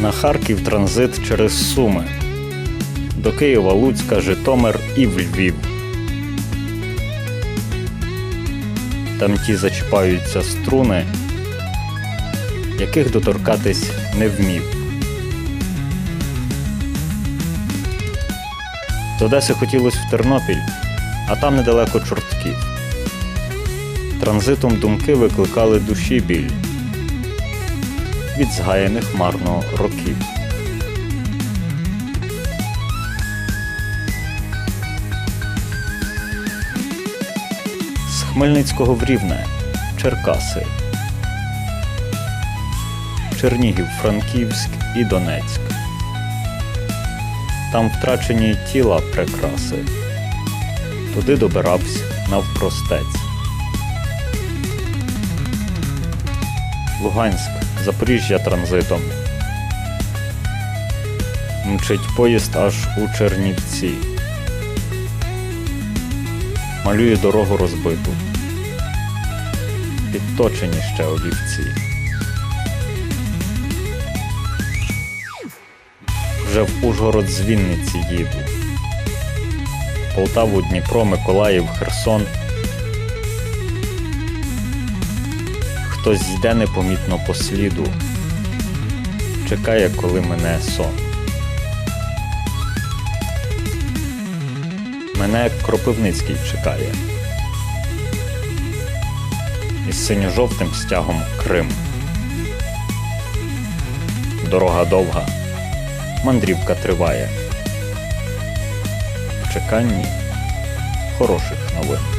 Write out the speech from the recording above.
На Харків транзит через Суми. До Києва, Луцька, Житомир і в Львів. Там ті зачіпаються струни, яких доторкатись не вмів. З Одеси хотілося в Тернопіль, а там недалеко чортків. Транзитом думки викликали душі біль від згаяних марно років. З Хмельницького в Рівне, Черкаси, Чернігів, Франківськ і Донецьк. Там втрачені тіла прикраси. Туди добирався навпростець. Луганськ, Запоріжжя транзитом. Мчить поїзд аж у Чернівці. Малює дорогу розбиту. Підточені ще олівці. Вже в Ужгород з їду. Полтаву, Дніпро, Миколаїв, Херсон. Хтось йде непомітно по сліду, чекає, коли мене сон. Мене Кропивницький чекає. Із синьо-жовтим стягом Крим. Дорога довга, мандрівка триває. В чеканні хороших новин.